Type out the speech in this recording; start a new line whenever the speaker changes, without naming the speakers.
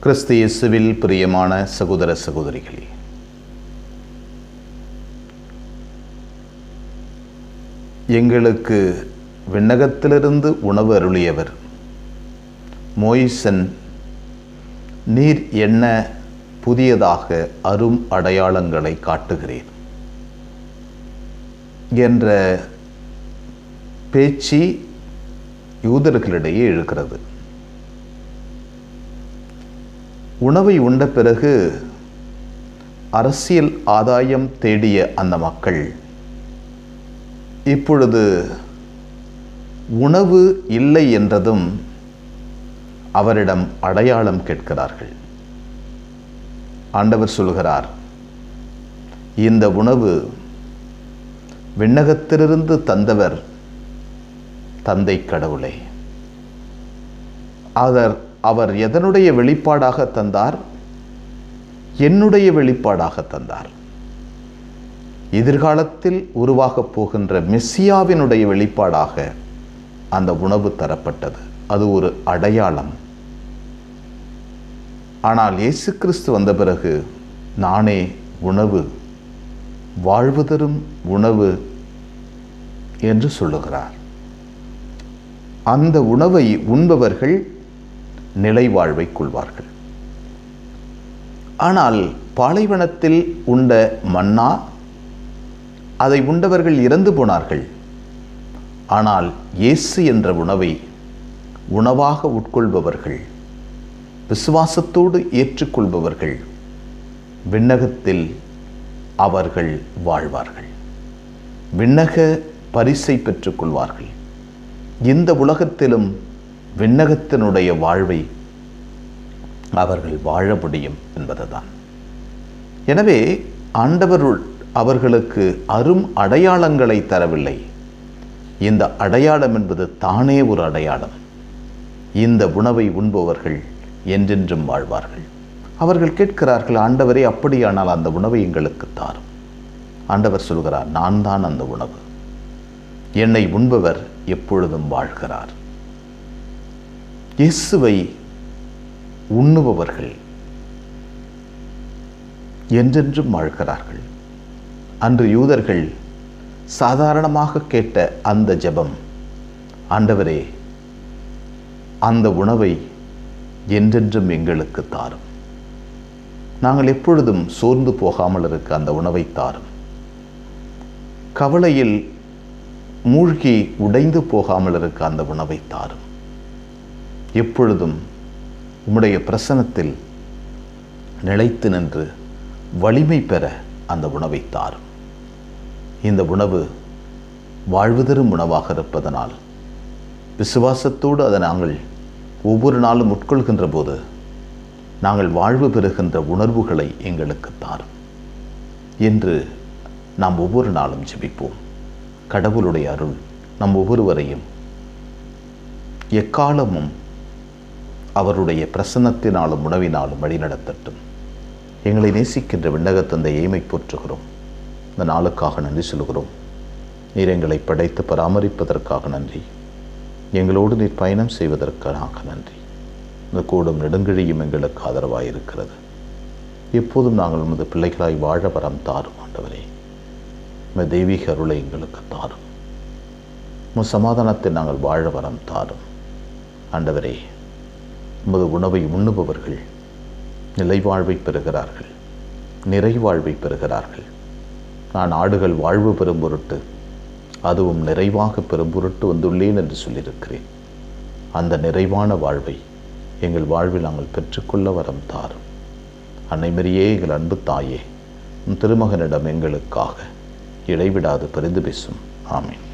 கிறிஸ்து இயேசுவில் பிரியமான சகோதர சகோதரிகளே எங்களுக்கு விண்ணகத்திலிருந்து உணவு அருளியவர் மோயிசன் நீர் என்ன புதியதாக அரும் அடையாளங்களை காட்டுகிறேன் என்ற பேச்சு யூதர்களிடையே இருக்கிறது உணவை உண்ட பிறகு அரசியல் ஆதாயம் தேடிய அந்த மக்கள் இப்பொழுது உணவு இல்லை என்றதும் அவரிடம் அடையாளம் கேட்கிறார்கள். ஆண்டவர் சொல்கிறார் இந்த உணவு விண்ணகத்திலிருந்து தந்தவர் தந்தை கடவுளே. அவர் அவர் எதனுடைய வெளிப்பாடாக தந்தார்? என்னுடைய வெளிப்பாடாக தந்தார். எதிர்காலத்தில் உருவாகப் போகின்ற மெஸ்ஸியாவினுடைய வெளிப்பாடாக அந்த உணவு தரப்பட்டது. அது ஒரு அடையாளம். ஆனால் இயேசு கிறிஸ்து வந்த பிறகு நானே உணவு வாழ்வு தரும் உணவு என்று சொல்லுகிறார். அந்த உணவை உண்பவர்கள் நிலை வாழ்வை கொள்வார்கள் ஆனால் பாலைவனத்தில் உண்ட மன்னா அதை உண்டவர்கள் இறந்து போனார்கள். ஆனால் இயேசு என்ற உணவை உணவாக உட்கொள்பவர்கள் விசுவாசத்தோடு ஏற்றுக்கொள்பவர்கள் விண்ணகத்தில் அவர்கள் வாழ்வார்கள். விண்ணக பரிசை பெற்றுக்கொள்வார்கள். இந்த உலகத்திலும் விண்ணகத்தினுடைய வாழ்வை அவர்கள் வாழ முடியும் என்பதுதான். எனவே ஆண்டவருள் அவர்களுக்கு அரும் அடையாளங்களை தரவில்லை. இந்த அடையாளம் என்பது தானே ஒரு அடையாளம். இந்த உணவை உண்பவர்கள் என்றென்றும் வாழ்வார்கள். அவர்கள் கேட்கிறார்கள் ஆண்டவரே அப்படியானால் அந்த உணவை எங்களுக்கு தாரும். ஆண்டவர் சொல்கிறார் நான் தான் அந்த உணவு. என்னை உண்பவர் எப்பொழுதும் வாழ்கிறார். இயேசுவை உண்ணுபவர்கள் என்றென்றும் வாழ்கிறார்கள். அன்று யூதர்கள் சாதாரணமாக கேட்ட அந்த ஜெபம் ஆண்டவரே அந்த உணவை என்றென்றும் எங்களுக்கு தாரும். நாங்கள் எப்பொழுதும் சோர்ந்து போகாமல் இருக்க அந்த உணவை தாரும். கவலையில் மூழ்கி உடைந்து போகாமல் இருக்க அந்த உணவை தாரும். எப்பொழுதும் உம்முடைய பிரசனத்தில் நிலைத்து நின்று வலிமை பெற அந்த உணவை தாரும். இந்த உணவு வாழ்வு தரும் உணவாக இருப்பதனால் விசுவாசத்தோடு அதை நாங்கள் ஒவ்வொரு நாளும் உட்கொள்கின்ற போது நாங்கள் வாழ்வு பெறுகின்ற உணர்வுகளை எங்களுக்கு தாரும். என்று நாம் ஒவ்வொரு நாளும் ஜெபிப்போம். கடவுளுடைய அருள் நம் ஒவ்வொருவரையும் எக்காலமும் அவருடைய பிரசன்னத்தினாலும் உணவினாலும் வழிநடத்தட்டும். எங்களை நேசிக்கின்ற விண்ணகத்தந்தை ஏமை போற்றுகிறோம். இந்த நாளுக்காக நன்றி சொல்கிறோம் நீர் எங்களை படைத்து பராமரிப்பதற்காக நன்றி. எங்களோடு நீர் பயணம் செய்வதற்காக நன்றி. இந்த கூடும் நெடுங்கிழியும் எங்களுக்கு ஆதரவாக இருக்கிறது எப்போதும் நாங்கள் உமது பிள்ளைகளாய் வாழ வரம் தாரும் ஆண்டவரே. உமது தெய்வீக அருளை எங்களுக்கு தாரும். உமது சமாதானத்தை நாங்கள் வாழ வரம் தாரும். ஆண்டவரே உமது உணவை உண்ணுபவர்கள் நிலைவாழ்வை பெறுகிறார்கள் நிறைவாழ்வை பெறுகிறார்கள். நான் ஆடுகள் வாழ்வு பெறும் பொருட்டு அதுவும் நிறைவாக பெறும் பொருட்டு வந்துள்ளேன் என்று சொல்லியிருக்கிறேன். அந்த நிறைவான வாழ்வை எங்கள் வாழ்வில் நாங்கள் பெற்றுக்கொள்ள வரம் தாரும். அன்னைமரியே எங்கள் அன்பு தாயே உன் திருமகனிடம் எங்களுக்காக இடைவிடாது பரிந்து பேசும். ஆமீன்.